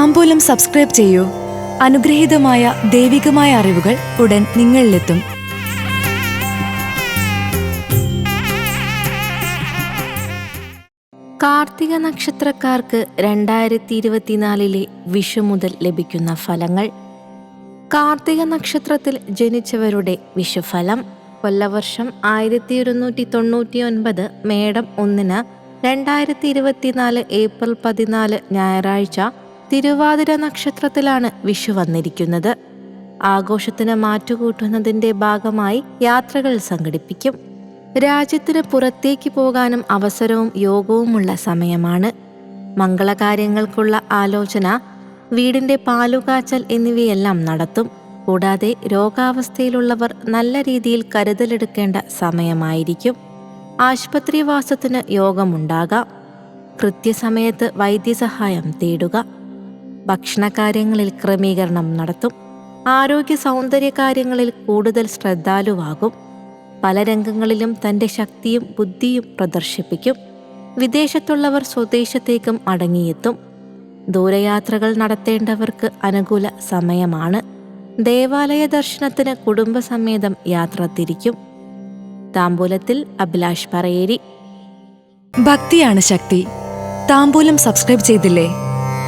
താമ്പൂലം subscribe ചെയ്യൂ. അനുഗ്രഹീതമായ ദൈവികമായ അറിവുകൾ ഉടൻ നിങ്ങളിലെത്തും. കാർത്തിക നക്ഷത്രക്കാർക്ക് രണ്ടായിരത്തി ഇരുപത്തിനാലിലെ വിഷു മുതൽ ലഭിക്കുന്ന ഫലങ്ങൾ. കാർത്തിക നക്ഷത്രത്തിൽ ജനിച്ചവരുടെ വിഷുഫലം കൊല്ലവർഷം ആയിരത്തി ഒരുന്നൂറ്റി തൊണ്ണൂറ്റി ഒൻപത് മേടം ഒന്നിന് രണ്ടായിരത്തി ഇരുപത്തിനാല് ഏപ്രിൽ പതിനാല് ഞായറാഴ്ച തിരുവാതിര നക്ഷത്രത്തിലാണ് വിഷു വന്നിരിക്കുന്നത്. ആഘോഷത്തിന് മാറ്റുകൂട്ടുന്നതിന്റെ ഭാഗമായി യാത്രകൾ സംഘടിപ്പിക്കും. രാജ്യത്തിന് പുറത്തേക്ക് പോകാനും അവസരവും യോഗവുമുള്ള സമയമാണ്. മംഗളകാര്യങ്ങൾക്കുള്ള ആലോചന വീടിന്റെ പാലുകാച്ചൽ എന്നിവയെല്ലാം നടത്തും. കൂടാതെ രോഗാവസ്ഥയിലുള്ളവർ നല്ല രീതിയിൽ കരുതലെടുക്കേണ്ട സമയമായിരിക്കും. ആശുപത്രിവാസത്തിന് യോഗമുണ്ടാകാം. കൃത്യസമയത്ത് വൈദ്യസഹായം തേടുക. ഭക്ഷണകാര്യങ്ങളിൽ ക്രമീകരണം നടത്തും. ആരോഗ്യ സൗന്ദര്യ കാര്യങ്ങളിൽ കൂടുതൽ ശ്രദ്ധാലുവാകും. പല രംഗങ്ങളിലും തന്റെ ശക്തിയും ബുദ്ധിയും പ്രദർശിപ്പിക്കും. വിദേശത്തുള്ളവർ സ്വദേശത്തേക്കും അടങ്ങിയെത്തും. ദൂരയാത്രകൾ നടത്തേണ്ടവർക്ക് അനുകൂല സമയമാണ്. ദേവാലയ ദർശനത്തിന് കുടുംബസമേതം യാത്ര തിരിക്കും. താമ്പൂലത്തിൽ അഭിലാഷ് പറയേരി. ഭക്തിയാണ് ശക്തി. താമ്പൂലം സബ്സ്ക്രൈബ് ചെയ്തില്ലേ?